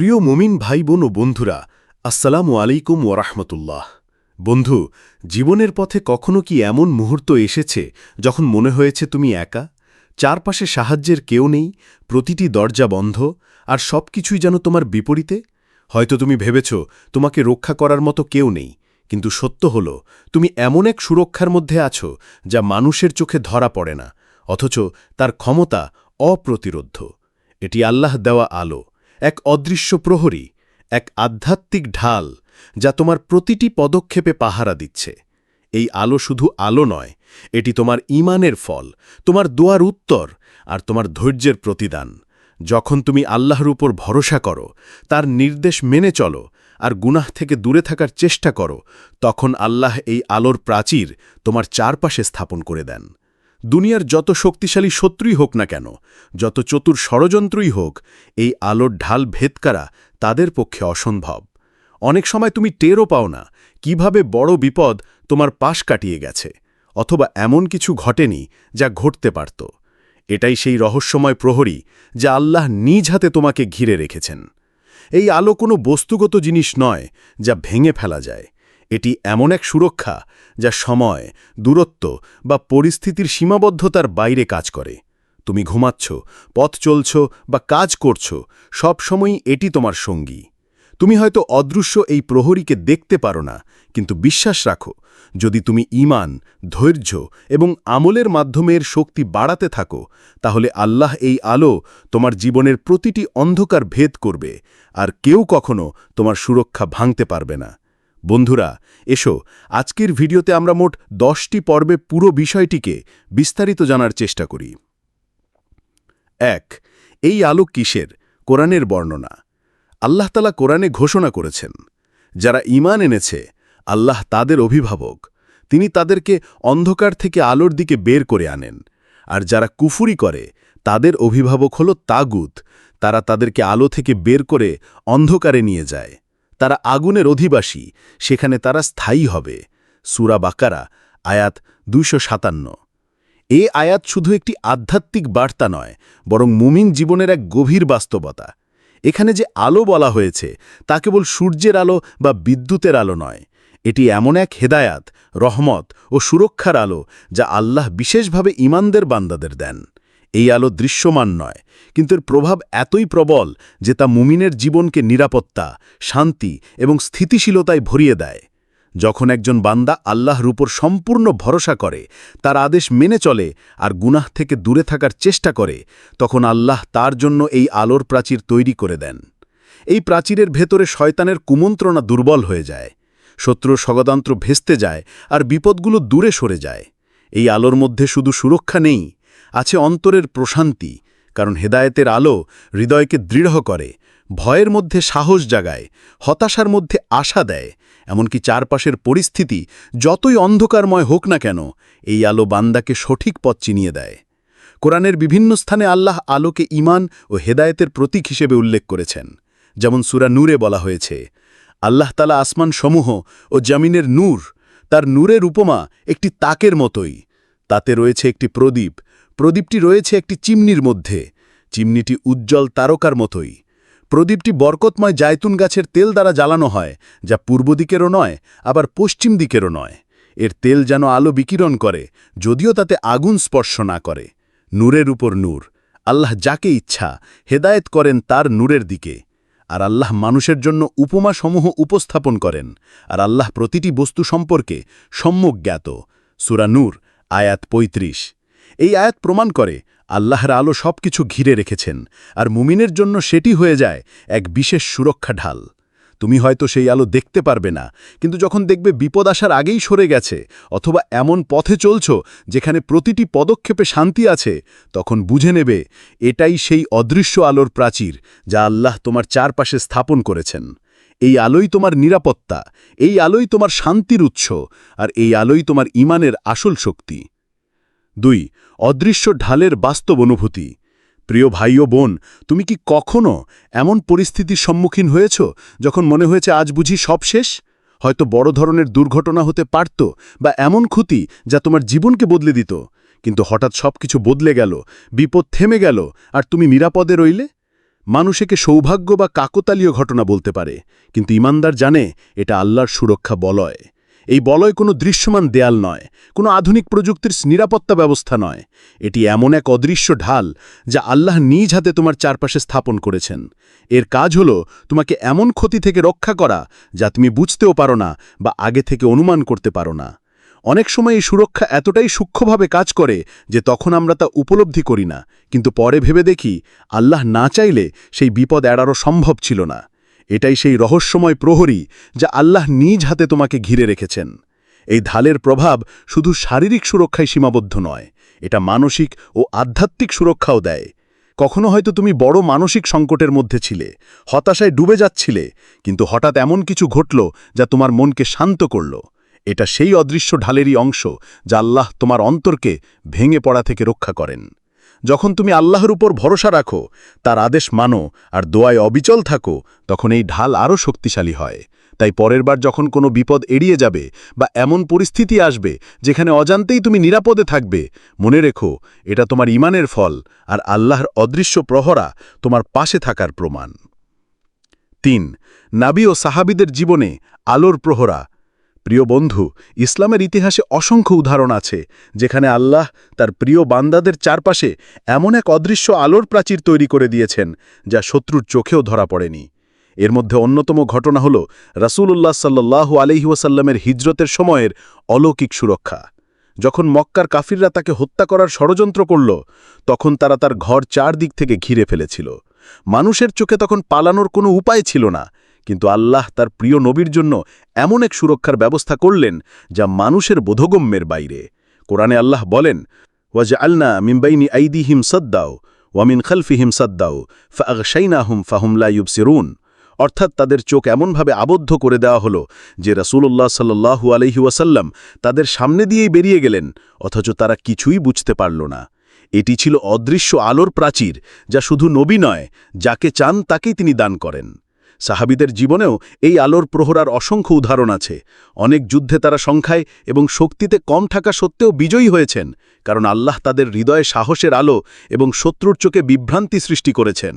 প্রিয় মুমিন ভাই বোন ও বন্ধুরা, আসসালামু আলাইকুম ওরহমতুল্লাহ বন্ধু, জীবনের পথে কখনো কি এমন মুহূর্ত এসেছে যখন মনে হয়েছে তুমি একা? চারপাশে সাহায্যের কেউ নেই, প্রতিটি দরজা বন্ধ, আর সব কিছুই যেন তোমার বিপরীতে? হয়তো তুমি ভেবেছ তোমাকে রক্ষা করার মতো কেউ নেই, কিন্তু সত্য হল, তুমি এমন এক সুরক্ষার মধ্যে আছো যা মানুষের চোখে ধরা পড়ে না, অথচ তার ক্ষমতা অপ্রতিরোধ্য। এটি আল্লাহ দেওয়া আলো এক অদৃশ্য প্রহরী, এক আধ্যাত্মিক ঢাল যা তোমার প্রতিটি পদক্ষেপে পাহারা দিচ্ছে। এই আলো শুধু আলো নয়, এটি তোমার ইমানের ফল, তোমার দোয়ার উত্তর আর তোমার ধৈর্যের প্রতিদান। যখন তুমি আল্লাহর উপর ভরসা করো, তার নির্দেশ মেনে চলো আর গুনাহ থেকে দূরে থাকার চেষ্টা করো, তখন আল্লাহ এই আলোর প্রাচীর তোমার চারপাশে স্থাপন করে দেন। দুনিয়ার যত শক্তিশালী শত্রুই হোক না কেন, যত চতুর ষড়যন্ত্রই হোক, এই আলোর ঢাল ভেদ করা তাদের পক্ষে অসম্ভব। অনেক সময় তুমি টেরও পাও না কীভাবে বড় বিপদ তোমার পাশ কাটিয়ে গেছে, অথবা এমন কিছু ঘটেনি যা ঘটতে পারত। এটাই সেই রহস্যময় প্রহরী যা আল্লাহ নিজ হাতে তোমাকে ঘিরে রেখেছেন। এই আলো কোনো বস্তুগত জিনিস নয় যা ভেঙে ফেলা যায় এটি এমন এক সুরক্ষা যা সময়, দূরত্ব বা পরিস্থিতির সীমাবদ্ধতার বাইরে কাজ করে। তুমি ঘুমাচ্ছ, পথ চলছ বা কাজ করছ, সবসময়ই এটি তোমার সঙ্গী। তুমি হয়তো অদৃশ্য এই প্রহরীকে দেখতে পারো না, কিন্তু বিশ্বাস রাখো, যদি তুমি ইমান ধৈর্য এবং আমলের মাধ্যমে এর শক্তি বাড়াতে থাকো, তাহলে আল্লাহ এই আলো তোমার জীবনের প্রতিটি অন্ধকার ভেদ করবে, আর কেউ কখনো তোমার সুরক্ষা ভাঙতে পারবে না। বন্ধুরা, এসো, আজকের ভিডিওতে আমরা মোট দশটি পর্বে পুরো বিষয়টিকে বিস্তারিত জানার চেষ্টা করি। এক, এই আলো কিসের? কোরআনের বর্ণনা। আল্লাহ তালা কোরআনে ঘোষণা করেছেন, যারা ইমান এনেছে, আল্লাহ তাদের অভিভাবক। তিনি তাদেরকে অন্ধকার থেকে আলোর দিকে বের করে আনেন। আর যারা কুফুরি করে, তাদের অভিভাবক হল তাগুত। তারা তাদেরকে আলো থেকে বের করে অন্ধকারে নিয়ে যায়। তারা আগুনের অধিবাসী, সেখানে তারা স্থায়ী হবে। সুরা বাকারা, আয়াত দুইশো সাতান্ন। এ আয়াত শুধু একটি আধ্যাত্মিক বার্তা নয়, বরং মুমিন জীবনের এক গভীর বাস্তবতা। এখানে যে আলো বলা হয়েছে, তা কেবল সূর্যের আলো বা বিদ্যুতের আলো নয়। এটি এমন এক হেদায়াত, রহমত ও সুরক্ষার আলো যা আল্লাহ বিশেষভাবে ইমানদের বান্দাদের দেন। এই আলো দৃশ্যমান নয় কিন্তু এর প্রভাব এতই প্রবল যে তা মুমিনের জীবনকে নিরাপত্তা, শান্তি এবং স্থিতিশীলতায় ভরিয়ে দেয়। যখন একজন বান্দা আল্লাহর উপর সম্পূর্ণ ভরসা করে, তার আদেশ মেনে চলে আর গুনাহ থেকে দূরে থাকার চেষ্টা করে, তখন আল্লাহ তার জন্য এই আলোর প্রাচীর তৈরি করে দেন। এই প্রাচীরের ভেতরে শয়তানের কুমন্ত্রণা দুর্বল হয়ে যায়। শত্রু স্বগদান্ত্র ভেস্তে যায় আর বিপদগুলো দূরে সরে যায়। এই আলোর মধ্যে শুধু সুরক্ষা নেই, আছে অন্তরের প্রশান্তি কারণ হেদায়েতের আলো হৃদয়কে দৃঢ় করে, ভয়ের মধ্যে সাহস জাগায়, হতাশার মধ্যে আশা দেয়, এমনকি চারপাশের পরিস্থিতি যতই অন্ধকারময় হোক না কেন, এই আলো বান্দাকে সঠিক পথ চিনিয়ে দেয়। কোরআনের বিভিন্ন স্থানে আল্লাহ আলোকে ইমান ও হেদায়েতের প্রতীক হিসেবে উল্লেখ করেছেন। যেমন সুরা নূরে বলা হয়েছে, আল্লাহ তালা আসমান সমূহ ও জামিনের নূর, তার নূরের উপমা একটি তাকের মতোই, তাতে রয়েছে একটি প্রদীপ প্রদীপটি রয়েছে একটি চিমনির মধ্যে। চিমনিটি উজ্জ্বল তারকার মতোই। প্রদীপটি বরকতময় জায়তুন গাছের তেল দ্বারা জ্বালানো হয়, যা পূর্ব দিকেরও নয়, আবার পশ্চিম দিকেরও নয়। এর তেল যেন আলো বিকিরণ করে, যদিও তাতে আগুন স্পর্শ না করে। নূরের উপর নূর। আল্লাহ যাকে ইচ্ছা, হেদায়েত করেন তার নূরের দিকে। আর আল্লাহ মানুষের জন্য উপমাসমূহ উপস্থাপন করেন। আর আল্লাহ প্রতিটি বস্তু সম্পর্কে সম্যক জ্ঞাত। সুরা নূর, আয়াত ৩৫ এই আয়াত প্রমাণ করে আল্লাহর আলো সব কিছু ঘিরে রেখেছেন আর মুমিনের জন্য সেটি হয়ে যায় এক বিশেষ সুরক্ষা ঢাল। তুমি হয়তো সেই আলো দেখতে পারবে না, কিন্তু যখন দেখবে বিপদ আসার আগেই সরে গেছে অথবা এমন পথে চলছ যেখানে প্রতিটি পদক্ষেপে শান্তি আছে, তখন বুঝে নেবে এটাই সেই অদৃশ্য আলোর প্রাচীর যা আল্লাহ তোমার চারপাশে স্থাপন করেছেন। এই আলোই তোমার নিরাপত্তা, এই আলোই তোমার শান্তির উৎস আর এই আলোই তোমার ইমানের আসল শক্তি। দুই, অদৃশ্য ঢালের বাস্তব অনুভূতি। প্রিয় ভাই ও বোন, তুমি কি কখনো এমন পরিস্থিতির সম্মুখীন হয়েছ যখন মনে হয়েছে আজ বুঝি সব শেষ? হয়তো বড় ধরনের দুর্ঘটনা হতে পারত বা এমন ক্ষতি যা তোমার জীবনকে বদলে দিত। কিন্তু হঠাৎ সব কিছু বদলে গেল, বিপদ থেমে গেল, আর তুমি নিরাপদে রইলে? মানুষেকে সৌভাগ্য বা কাকতালীয় ঘটনা বলতে পারে, কিন্তু ইমানদার জানে এটা আল্লাহর সুরক্ষা বলয়। এই বলয় কোনো দৃশ্যমান দেয়াল নয়, কোনো আধুনিক প্রযুক্তির নিরাপত্তা ব্যবস্থা নয়। এটি এমন এক অদৃশ্য ঢাল যা আল্লাহ নিজ হাতে তোমার চারপাশে স্থাপন করেছেন। এর কাজ হল তোমাকে এমন ক্ষতি থেকে রক্ষা করা যা তুমি বুঝতেও পারো না বা আগে থেকে অনুমান করতে পারো না। অনেক সময় এই সুরক্ষা এতটাই সূক্ষ্মভাবে কাজ করে যে তখন আমরা তা উপলব্ধি করি না, কিন্তু পরে ভেবে দেখি আল্লাহ না চাইলে সেই বিপদ এড়ারও সম্ভব ছিল না। এটাই সেই রহস্যময় প্রহরী যা আল্লাহ নিজ হাতে তোমাকে ঘিরে রেখেছেন। এই ঢালের প্রভাব শুধু শারীরিক সুরক্ষায় সীমাবদ্ধ নয়, এটা মানসিক ও আধ্যাত্মিক সুরক্ষাও দেয়। কখনো হয়তো তুমি বড় মানসিক সংকটের মধ্যে ছিলে, হতাশায় ডুবে যাচ্ছিলে, কিন্তু হঠাৎ এমন কিছু ঘটল যা তোমার মনকে শান্ত করল। এটা সেই অদৃশ্য ঢালেরই অংশ যা আল্লাহ তোমার অন্তরকে ভেঙে পড়া থেকে রক্ষা করেন। যখন তুমি আল্লাহর উপর ভরসা রাখো, তার আদেশ মানো আর দোয়ায় অবিচল থাকো, তখন এই ঢাল আরও শক্তিশালী হয়। তাই পরের বার যখন কোনো বিপদ এড়িয়ে যাবে বা এমন পরিস্থিতি আসবে যেখানে অজান্তেই তুমি নিরাপদে থাকবে, মনে রেখো, এটা তোমার ইমানের ফল আর আল্লাহর অদৃশ্য প্রহরা তোমার পাশে থাকার প্রমাণ। তিন, নাবি ও সাহাবিদের জীবনে আলোর প্রহরা প্রিয় বন্ধু, ইসলামের ইতিহাসে অসংখ্য উদাহরণ আছে, যেখানে আল্লাহ তার প্রিয় বান্দাদের চারপাশে এমন এক অদৃশ্য আলোর প্রাচীর তৈরি করে দিয়েছেন, যা শত্রুর চোখেও ধরা পড়েনি। এর মধ্যে অন্যতম ঘটনা হল রাসূলুল্লাহ সাল্লাহ আলহিউসাল্লামের হিজরতের সময়ের অলৌকিক সুরক্ষা। যখন মক্কার কাফিররা তাকে হত্যা করার ষড়যন্ত্র করল, তখন তারা তার ঘর চারদিক থেকে ঘিরে ফেলেছিল। মানুষের চোখে তখন পালানোর কোনো উপায় ছিল না কিন্তু আল্লাহ তার প্রিয় নবীর জন্য এমন এক সুরক্ষার ব্যবস্থা করলেন যা মানুষের বোধগম্যের বাইরে। কোরআনে আল্লাহ বলেন ওয়াজ আলনা মিম্বাইনি আইদিহিম সদ্দাও ওয়ামিন খলফিহিম সদ্দাও ফাগশাইনাহুম ফাহুমলা ইউবসিরুন। অর্থাৎ তাদের চোখ এমনভাবে আবদ্ধ করে দেওয়া হলো যে রাসূলুল্লাহ সাল্লু আলহি ওয়াসাল্লাম তাদের সামনে দিয়েই বেরিয়ে গেলেন, অথচ তারা কিছুই বুঝতে পারল না। এটি ছিল অদৃশ্য আলোর প্রাচীর যা শুধু নবী নয়, যাকে চান তাকেই তিনি দান করেন। সাহাবিদের জীবনেও এই আলোর প্রহরার অসংখ্য উদাহরণ আছে। অনেক যুদ্ধে তারা সংখ্যায় এবং শক্তিতে কম থাকা সত্ত্বেও বিজয়ী হয়েছেন, কারণ আল্লাহ তাদের হৃদয়ে সাহসের আলো এবং শত্রুর চোখে বিভ্রান্তি সৃষ্টি করেছেন।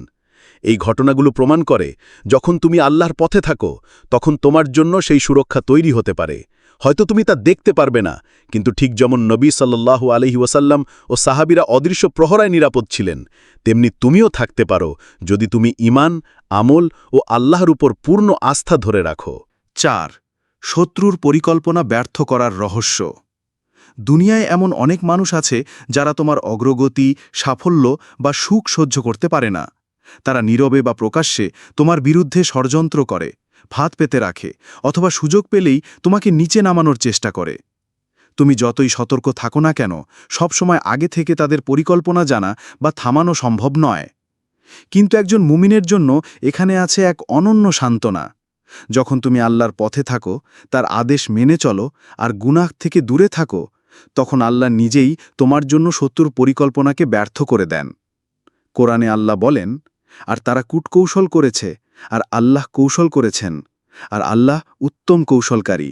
এই ঘটনাগুলো প্রমাণ করে, যখন তুমি আল্লাহর পথে থাকো, তখন তোমার জন্য সেই সুরক্ষা তৈরি হতে পারে। হয়তো তুমি তা দেখতে পারবে না, কিন্তু ঠিক যেমন নবী সাল্লাল্লাহু আলহি ওয়াসাল্লাম ও সাহাবিরা অদৃশ্য প্রহরায় নিরাপদ ছিলেন, তেমনি তুমিও থাকতে পারো যদি তুমি ইমান আমল ও আল্লাহর উপর পূর্ণ আস্থা ধরে রাখো। চার, শত্রুর পরিকল্পনা ব্যর্থ করার রহস্য। দুনিয়ায় এমন অনেক মানুষ আছে যারা তোমার অগ্রগতি, সাফল্য বা সুখ সহ্য করতে পারে না। তারা নীরবে বা প্রকাশ্যে তোমার বিরুদ্ধে ষড়যন্ত্র করে। ভাত পেতে রাখে অথবা সুযোগ পেলেই তোমাকে নিচে নামানোর চেষ্টা করে। তুমি যতই সতর্ক থাকো না কেন, সবসময় আগে থেকে তাদের পরিকল্পনা জানা বা থামানো সম্ভব নয়। কিন্তু একজন মুমিনের জন্য এখানে আছে এক অনন্য সান্ত্বনা। যখন তুমি আল্লাহর পথে থাকো, তার আদেশ মেনে চলো আর গুনাহ থেকে দূরে থাকো, তখন আল্লাহ নিজেই তোমার জন্য শত্রুর পরিকল্পনাকে ব্যর্থ করে দেন। কোরআনে আল্লাহ বলেন, আর তারা কূটকৌশল করেছে আর আল্লাহ কৌশল করেছেন, আর আল্লাহ উত্তম কৌশলকারী।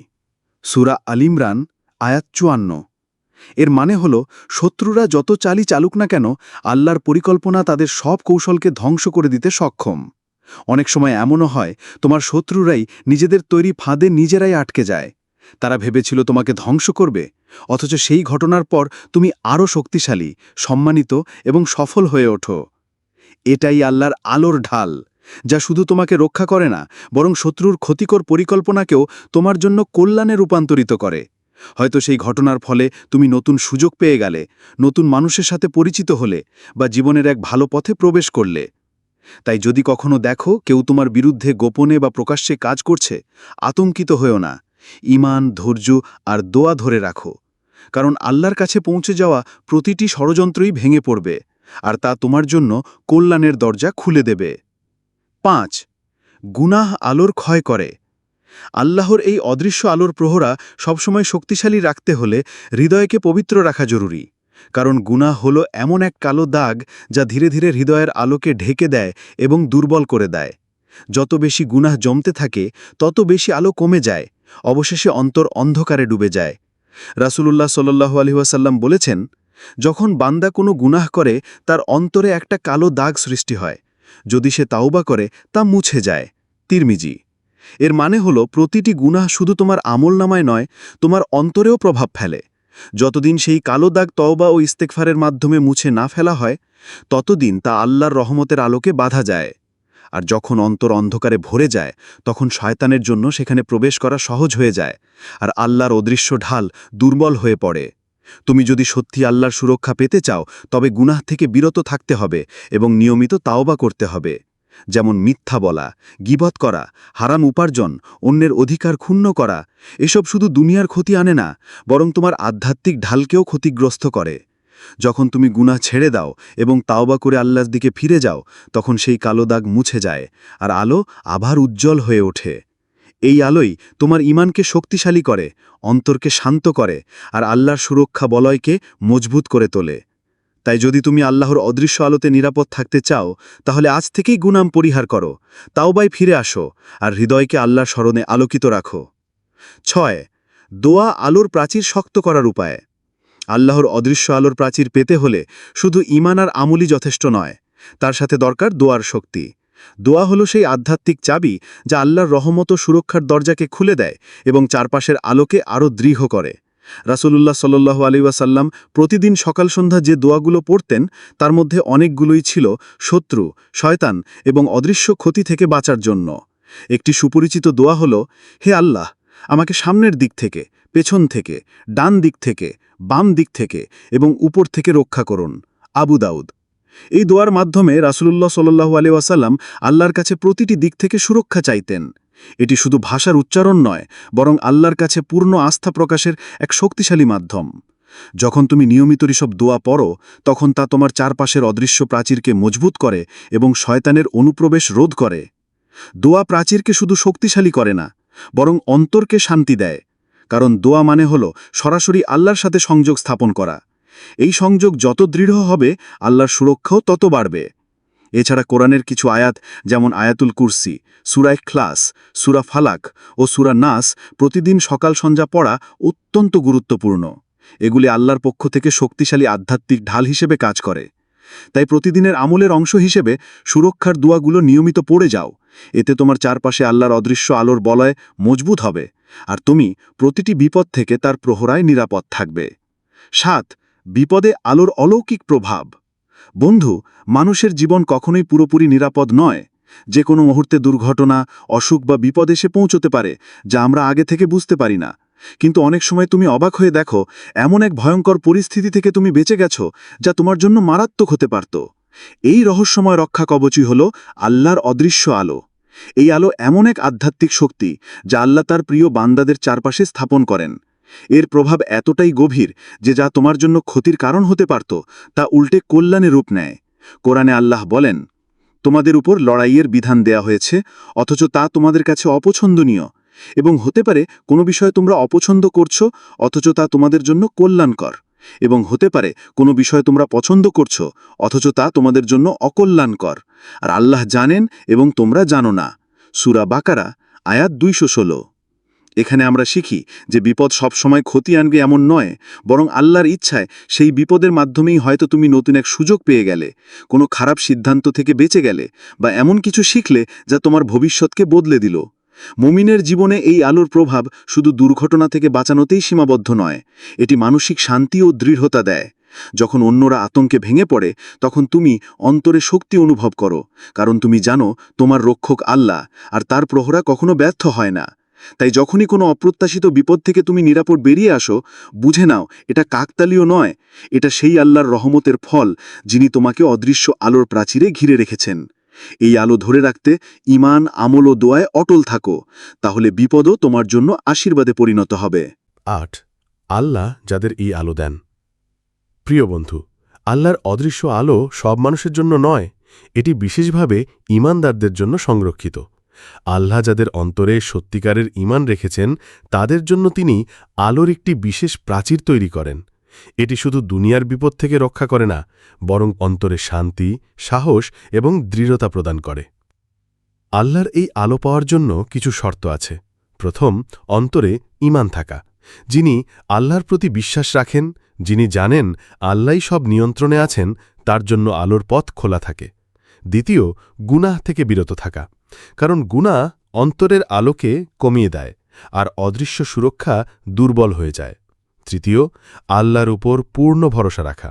সুরা আলিমরান আয়াত চুয়ান্ন। এর মানে হল, শত্রুরা যত চালি চালুক না কেন, আল্লাহর পরিকল্পনা তাদের সব কৌশলকে ধ্বংস করে দিতে সক্ষম। অনেক সময় এমনও হয়, তোমার শত্রুরাই নিজেদের তৈরি ফাঁদে নিজেরাই আটকে যায়। তারা ভেবেছিল তোমাকে ধ্বংস করবে, অথচ সেই ঘটনার পর তুমি আরও শক্তিশালী, সম্মানিত এবং সফল হয়ে ওঠো। এটাই আল্লাহর আলোর ঢাল। যা শুধু তোমাকে রক্ষা করে না, বরং শত্রুর ক্ষতিকর পরিকল্পনাকেও তোমার জন্য কল্যাণে রূপান্তরিত করে। হয়তো সেই ঘটনার ফলে তুমি নতুন সুযোগ পেয়ে গেলে, নতুন মানুষের সাথে পরিচিত হলে, বা জীবনের এক ভালো পথে প্রবেশ করলে। তাই যদি কখনো দেখো কেউ তোমার বিরুদ্ধে গোপনে বা প্রকাশ্যে কাজ করছে, আতঙ্কিত হয়েও না। ইমান ধৈর্য আর দোয়া ধরে রাখো। কারণ আল্লাহর কাছে পৌঁছে যাওয়া প্রতিটি ষড়যন্ত্রই ভেঙে পড়বে, আর তা তোমার জন্য কল্যাণের দরজা খুলে দেবে। পাঁচ, গুনাহ আলোর ক্ষয় করে। আল্লাহর এই অদৃশ্য আলোর প্রহরা সবসময় শক্তিশালী রাখতে হলে হৃদয়কে পবিত্র রাখা জরুরি, কারণ গুনাহ হল এমন এক কালো দাগ যা ধীরে ধীরে হৃদয়ের আলোকে ঢেকে দেয় এবং দুর্বল করে দেয়। যত বেশি গুনাহ জমতে থাকে, তত বেশি আলো কমে যায়, অবশেষে অন্তর অন্ধকারে ডুবে যায়। রাসূলুল্লাহ সাল্লু আলহিহাসাল্লাম বলেছেন, যখন বান্দা কোনো গুনাহ করে, তার অন্তরে একটা কালো দাগ সৃষ্টি হয় যদি সে তাওবা করে, তা মুছে যায়। তিরমিজি, এর মানে হলো, প্রতিটি গুনাহ শুধু তোমার আমল নামায় নয়, তোমার অন্তরেও প্রভাব ফেলে। যতদিন সেই কালো দাগ তওবা ও ইস্তেকফারের মাধ্যমে মুছে না ফেলা হয়, ততদিন তা আল্লাহর রহমতের আলোকে বাধা যায়। আর যখন অন্তর অন্ধকারে ভরে যায়, তখন শয়তানের জন্য সেখানে প্রবেশ করা সহজ হয়ে যায়, আর আল্লাহর অদৃশ্য ঢাল দুর্বল হয়ে পড়ে। তুমি যদি সত্যি আল্লাহর সুরক্ষা পেতে চাও, তবে গুনাহ থেকে বিরত থাকতে হবে এবং নিয়মিত তাওবা করতে হবে। যেমন মিথ্যা বলা, গিবত করা, হারাম উপার্জন, অন্যের অধিকার ক্ষুণ্ণ করা, এসব শুধু দুনিয়ার ক্ষতি আনে না, বরং তোমার আধ্যাত্মিক ঢালকেও ক্ষতিগ্রস্ত করে। যখন তুমি গুনাহ ছেড়ে দাও এবং তাওবা করে আল্লাহর দিকে ফিরে যাও, তখন সেই কালো দাগ মুছে যায়, আর আলো আবার উজ্জ্বল হয়ে ওঠে। এই আলোই তোমার ইমানকে শক্তিশালী করে, অন্তরকে শান্ত করে, আর আল্লাহর সুরক্ষা বলয়কে মজবুত করে তোলে। তাই যদি তুমি আল্লাহর অদৃশ্য আলোতে নিরাপদ থাকতে চাও, তাহলে আজ থেকেই গুনাম পরিহার করো তাওবাই ফিরে আসো, আর হৃদয়কে আল্লাহর স্মরণে আলোকিত রাখো। ছয়, দোয়া আলোর প্রাচীর শক্ত করার উপায়। আল্লাহর অদৃশ্য আলোর প্রাচীর পেতে হলে শুধু ইমান আর আমুলি যথেষ্ট নয়, তার সাথে দরকার দোয়ার শক্তি। দোয়া হলো সেই আধ্যাত্মিক চাবি যা আল্লাহর রহমত সুরক্ষার দরজাকে খুলে দেয় এবং চারপাশের আলোকে আরও দৃঢ় করে। রাসূলুল্লাহ সাল্লু আলী ওয়াসাল্লাম প্রতিদিন সকাল সন্ধ্যা যে দোয়াগুলো পড়তেন, তার মধ্যে অনেকগুলোই ছিল শত্রু, শয়তান এবং অদৃশ্য ক্ষতি থেকে বাঁচার জন্য। একটি সুপরিচিত দোয়া হল, হে আল্লাহ, আমাকে সামনের দিক থেকে, পেছন থেকে, ডান দিক থেকে, বাম দিক থেকে এবং উপর থেকে রক্ষা করুন। আবু দাউদ। এই দোয়ার মাধ্যমে রাসুলুল্লাহ সাল্লু আলী ওয়াসাল্লাম আল্লাহর কাছে প্রতিটি দিক থেকে সুরক্ষা চাইতেন। এটি শুধু ভাষার উচ্চারণ নয়, বরং আল্লাহর কাছে পূর্ণ আস্থা প্রকাশের এক শক্তিশালী মাধ্যম। যখন তুমি নিয়মিত এসব দোয়া পড়ো, তখন তা তোমার চারপাশের অদৃশ্য প্রাচীরকে মজবুত করে এবং শয়তানের অনুপ্রবেশ রোধ করে। দোয়া প্রাচীরকে শুধু শক্তিশালী করে না, বরং অন্তরকে শান্তি দেয়। কারণ দোয়া মানে হল সরাসরি আল্লাহর সাথে সংযোগ স্থাপন করা। এই সংযোগ যত দৃঢ় হবে, আল্লাহর সুরক্ষাও তত বাড়বে। এছাড়া কোরআনের কিছু আয়াত, যেমন আয়াতুল কুরসি সুরায় খ্লাস সুরা ফালাক ও সুরা নাস, প্রতিদিন সকাল সন্ধ্যা পড়া অত্যন্ত গুরুত্বপূর্ণ। এগুলি আল্লাহর পক্ষ থেকে শক্তিশালী আধ্যাত্মিক ঢাল হিসেবে কাজ করে। তাই প্রতিদিনের আমলের অংশ হিসেবে সুরক্ষার দোয়াগুলো নিয়মিত পড়ে যাও। এতে তোমার চারপাশে আল্লাহর অদৃশ্য আলোর বলয় মজবুত হবে। আর তুমি প্রতিটি বিপদ থেকে তার প্রহরায় নিরাপদ থাকবে। সাত বিপদে আলোর অলৌকিক প্রভাব। বন্ধু, মানুষের জীবন কখনোই পুরোপুরি নিরাপদ নয়। যে কোনো মুহূর্তে দুর্ঘটনা, অসুখ বা বিপদ এসে পৌঁছতে পারে, যা আমরা আগে থেকে বুঝতে পারি না। কিন্তু অনেক সময় তুমি অবাক হয়ে দেখো, এমন এক ভয়ঙ্কর পরিস্থিতি থেকে তুমি বেঁচে গেছো, যা তোমার জন্য মারাত্মক হতে পারত। এই রহস্যময় রক্ষা কবচই হল আল্লাহর অদৃশ্য আলো। এই আলো এমন এক আধ্যাত্মিক শক্তি, যা আল্লাহ তার প্রিয় বান্দাদের চারপাশে স্থাপন করেন। এর প্রভাব এতটাই গভীর যে যা তোমার জন্য ক্ষতির কারণ হতে পারত, তা উল্টে কল্যাণে রূপ নেয়। কোরআনে আল্লাহ বলেন, তোমাদের উপর লড়াইয়ের বিধান দেয়া হয়েছে, অথচ তা তোমাদের কাছে অপছন্দনীয়। এবং হতে পারে কোনো বিষয় তোমরা অপছন্দ করছ, অথচ তা তোমাদের জন্য কল্যাণকর। এবং হতে পারে কোনো বিষয় তোমরা পছন্দ করছ, অথচ তা তোমাদের জন্য অকল্যাণকর। আর আল্লাহ জানেন এবং তোমরা জানো না। সুরা বাকারা, আয়াত দুইশো ষোলো। এখানে আমরা শিখি যে বিপদ সবসময় ক্ষতি আনবে এমন নয়, বরং আল্লাহর ইচ্ছায় সেই বিপদের মাধ্যমেই হয়তো তুমি নতুন এক সুযোগ পেয়ে গেলে, কোনো খারাপ সিদ্ধান্ত থেকে বেঁচে গেলে বা এমন কিছু শিখলে যা তোমার ভবিষ্যৎকে বদলে দিল। মুমিনের জীবনে এই আলোর প্রভাব শুধু দুর্ঘটনা থেকে বাঁচানোতেই সীমাবদ্ধ নয়, এটি মানসিক শান্তি ও দৃঢ়তা দেয়। যখন অন্যরা আতঙ্কে ভেঙে পড়ে, তখন তুমি অন্তরে শক্তি অনুভব করো, কারণ তুমি জানো তোমার রক্ষক আল্লাহ, আর তার প্রহরা কখনো ব্যর্থ হয় না। তাই যখনই কোনো অপ্রত্যাশিত বিপদ থেকে তুমি নিরাপদ বেরিয়ে আসো, বুঝে নাও, এটা কাকতালীয় নয়। এটা সেই আল্লাহর রহমতের ফল, যিনি তোমাকে অদৃশ্য আলোর প্রাচীরে ঘিরে রেখেছেন। এই আলো ধরে রাখতে ইমান আমল ও দোয়ায় অটল থাকো। তাহলে বিপদও তোমার জন্য আশীর্বাদে পরিণত হবে। আট, আল্লাহ যাদের এই আলো দেন। প্রিয় বন্ধু, আল্লাহর অদৃশ্য আলো সব মানুষের জন্য নয়, এটি বিশেষভাবে ইমানদারদের জন্য সংরক্ষিত। আল্লাহ যাদের অন্তরে সত্যিকারের ইমান রেখেছেন, তাদের জন্য তিনি আলোর একটি বিশেষ প্রাচীর তৈরি করেন। এটি শুধু দুনিয়ার বিপদ থেকে রক্ষা করে না, বরং অন্তরে শান্তি, সাহস এবং দৃঢ়তা প্রদান করে। আল্লাহর এই আলো পাওয়ার জন্য কিছু শর্ত আছে। প্রথম, অন্তরে ইমান থাকা। যিনি আল্লাহর প্রতি বিশ্বাস রাখেন, যিনি জানেন আল্লাহই সব নিয়ন্ত্রণে আছেন, তার জন্য আলোর পথ খোলা থাকে। দ্বিতীয়, গুনাহ থেকে বিরত থাকা। কারণ গুনাহ অন্তরের আলোকে কমিয়ে দেয়, আর অদৃশ্য সুরক্ষা দুর্বল হয়ে যায়। তৃতীয়, আল্লাহর উপর পূর্ণ ভরসা রাখা।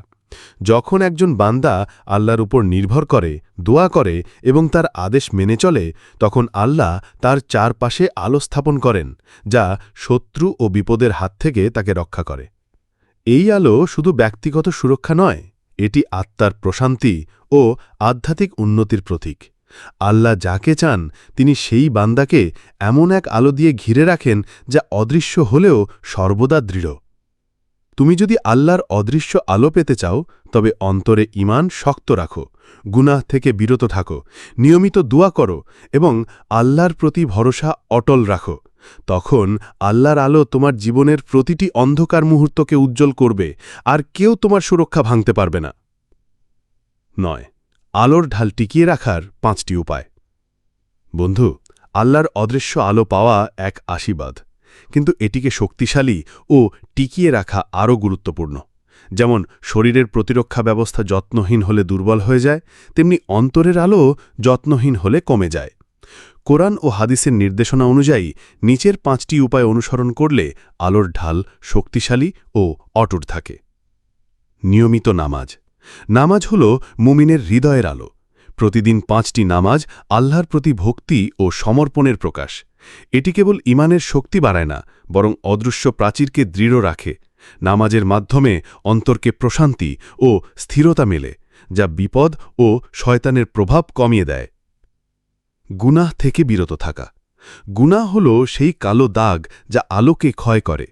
যখন একজন বান্দা আল্লাহর উপর নির্ভর করে, দোয়া করে এবং তার আদেশ মেনে চলে, তখন আল্লাহ তার চারপাশে আলো স্থাপন করেন, যা শত্রু ও বিপদের হাত থেকে তাকে রক্ষা করে। এই আলো শুধু ব্যক্তিগত সুরক্ষা নয়, এটি আত্মার প্রশান্তি ও আধ্যাত্মিক উন্নতির প্রতীক। আল্লাহ যাকে চান, তিনি সেই বান্দাকে এমন এক আলো দিয়ে ঘিরে রাখেন যা অদৃশ্য হলেও সর্বদা দৃঢ়। তুমি যদি আল্লাহর অদৃশ্য আলো পেতে চাও, তবে অন্তরে ইমান শক্ত রাখো, গুনাহ থেকে বিরত থাকো, নিয়মিত দোয়া করো এবং আল্লাহর প্রতি ভরসা অটল রাখো। তখন আল্লাহর আলো তোমার জীবনের প্রতিটি অন্ধকার মুহূর্তকে উজ্জ্বল করবে, আর কেউ তোমার সুরক্ষা ভাঙতে পারবে না। নয়। আলোর ঢাল টিকিয়ে রাখার পাঁচটি উপায়। বন্ধু, আল্লাহর অদৃশ্য আলো পাওয়া এক আশীর্বাদ, কিন্তু এটিকে শক্তিশালী ও টিকিয়ে রাখা আরও গুরুত্বপূর্ণ। যেমন, শরীরের প্রতিরক্ষা ব্যবস্থা যত্নহীন হলে দুর্বল হয়ে যায়, তেমনি অন্তরের আলো যত্নহীন হলে কমে যায়। কোরআন ও হাদিসের নির্দেশনা অনুযায়ী, নিচের পাঁচটি উপায় অনুসরণ করলে আলোর ঢাল শক্তিশালী ও অটুট থাকে। নিয়মিত নামাজ। নামাজ হল মুমিনের হৃদয়ের আলো। প্রতিদিন পাঁচটি নামাজ আল্লাহর প্রতি ভক্তি ও সমর্পণের প্রকাশ। এটি কেবল ইমানের শক্তি বাড়ায় না, বরং অদৃশ্য প্রাচীরকে দৃঢ় রাখে। নামাজের মাধ্যমে অন্তরকে প্রশান্তি ও স্থিরতা মেলে, যা বিপদ ও শয়তানের প্রভাব কমিয়ে দেয়। গুনাহ থেকে বিরত থাকা। গুনাহ হল সেই কালো দাগ যা আলোকে ক্ষয় করে।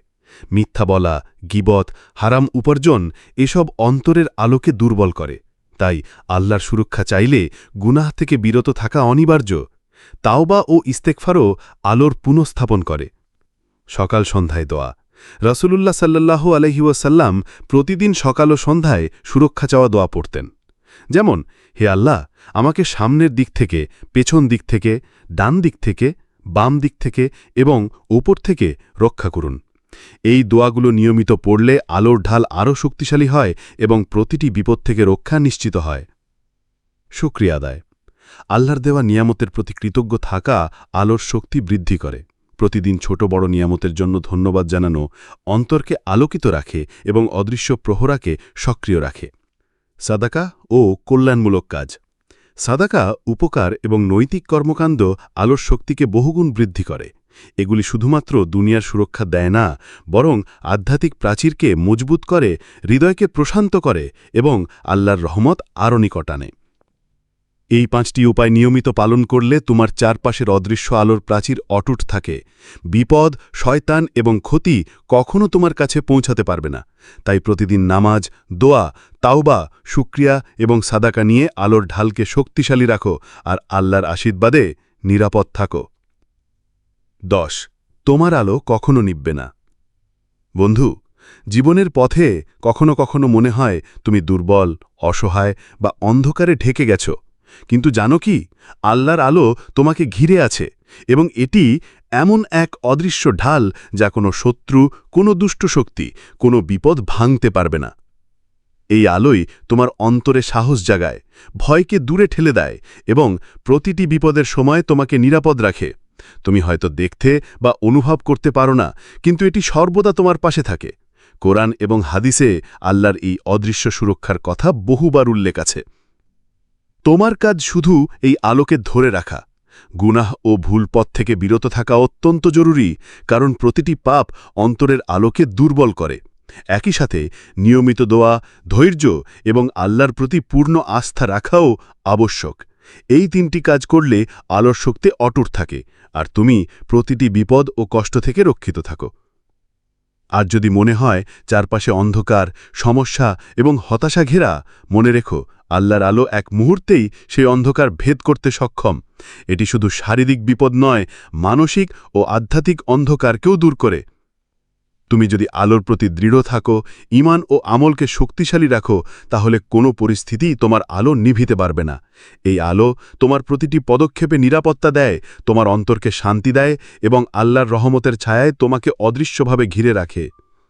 মিথ্যা বলা, গিবত, হারাম উপার্জন এসব অন্তরের আলোকে দুর্বল করে। তাই আল্লাহর সুরক্ষা চাইলে গুনাহ থেকে বিরত থাকা অনিবার্য। তাওবা ও ইস্তেকফারও আলোর পুনঃস্থাপন করে। সকাল সন্ধ্যায় দোয়া। রসুলুল্লাহ সাল্লাহ আলহিউসাল্লাম প্রতিদিন সকাল ও সন্ধ্যায় সুরক্ষা চাওয়া দোয়া পড়তেন। যেমন, হে আল্লাহ, আমাকে সামনের দিক থেকে, পেছন দিক থেকে, ডান দিক থেকে, বাম দিক থেকে এবং ওপর থেকে রক্ষা করুন। এই দোয়াগুলো নিয়মিত পড়লে আলোর ঢাল আরও শক্তিশালী হয় এবং প্রতিটি বিপদ থেকে রক্ষা নিশ্চিত হয়। শুক্রিয়া আদায়। আল্লাহর দেওয়া নিয়ামতের প্রতি কৃতজ্ঞ থাকা আলোর শক্তি বৃদ্ধি করে। প্রতিদিন ছোট বড় নিয়ামতের জন্য ধন্যবাদ জানানো অন্তরকে আলোকিত রাখে এবং অদৃশ্য প্রহরাকে সক্রিয় রাখে। সাদাকা ও কল্যাণমূলক কাজ। সাদাকা উপকার এবং নৈতিক কর্মকাণ্ড আলোর শক্তিকে বহুগুণ বৃদ্ধি করে। এগুলি শুধুমাত্র দুনিয়ার সুরক্ষা দেয় না, বরং আধ্যাত্মিক প্রাচীরকে মজবুত করে, হৃদয়কে প্রশান্ত করে এবং আল্লাহর রহমত আরও নিকট আনে। এই পাঁচটি উপায় নিয়মিত পালন করলে তোমার চারপাশের অদৃশ্য আলোর প্রাচীর অটুট থাকে। বিপদ, শয়তান এবং ক্ষতি কখনো তোমার কাছে পৌঁছাতে পারবে না। তাই প্রতিদিন নামাজ, দোয়া, তাওবা, শুক্রিয়া এবং সাদাকা নিয়ে আলোর ঢালকে শক্তিশালী রাখো আর আল্লাহর আশীর্বাদে নিরাপদ থাকো। দশ। তোমার আলো কখনো নিববে না। বন্ধু, জীবনের পথে কখনো কখনো মনে হয় তুমি দুর্বল, অসহায় বা অন্ধকারে ঢেকে গেছ। কিন্তু জানো কি? আল্লাহর আলো তোমাকে ঘিরে আছে এবং এটি এমন এক অদৃশ্য ঢাল যা কোনো শত্রু, কোনো দুষ্ট শক্তি, কোনো বিপদ ভাঙতে পারবে না। এই আলোই তোমার অন্তরে সাহস জাগায়, ভয়কে দূরে ঠেলে দেয় এবং প্রতিটি বিপদের সময় তোমাকে নিরাপদ রাখে। তুমি হয়তো দেখতে বা অনুভব করতে পারো না, কিন্তু এটি সর্বদা তোমার পাশে থাকে। কোরআন এবং হাদিসে আল্লাহর এই অদৃশ্য সুরক্ষার কথা বহুবার উল্লেখ আছে। তোমার কাজ শুধু এই আলোকে ধরে রাখা। গুনাহ ও ভুল পথ থেকে বিরত থাকা অত্যন্ত জরুরি, কারণ প্রতিটি পাপ অন্তরের আলোকে দুর্বল করে। একই সাথে নিয়মিত দোয়া, ধৈর্য এবং আল্লাহর প্রতি পূর্ণ আস্থা রাখাও আবশ্যক। এই তিনটি কাজ করলে আলোর শক্তি অটুট থাকে, আর তুমি প্রতিটি বিপদ ও কষ্ট থেকে রক্ষিত থাকো। আর যদি মনে হয় চারপাশে অন্ধকার, সমস্যা এবং হতাশা ঘেরা, মনে রেখো, আল্লাহর আলো এক মুহূর্তেই সেই অন্ধকার ভেদ করতে সক্ষম। এটি শুধু শারীরিক বিপদ নয়, মানসিক ও আধ্যাত্মিক অন্ধকারকেও দূর করে। তুমি যদি আলোর প্রতি দৃঢ় থাকো ইমান ও আমলকে শক্তিশালী রাখো, তাহলে কোনো পরিস্থিতিই তোমার আলো নিভিতে পারবে না। এই আলো তোমার প্রতিটি পদক্ষেপে নিরাপত্তা দেয়, তোমার অন্তরকে শান্তি দেয় এবং আল্লাহর রহমতের ছায়ায় তোমাকে অদৃশ্যভাবে ঘিরে রাখে।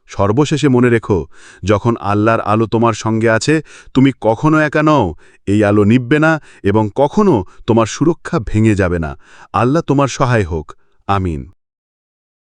সর্বশেষে মনে রেখো, যখন আল্লাহর আলো তোমার সঙ্গে আছে, তুমি কখনো একা নও, এই আলো নিববে না এবং কখনো তোমার সুরক্ষা ভেঙে যাবে না। আল্লাহ তোমার সহায় হোক। আমিন।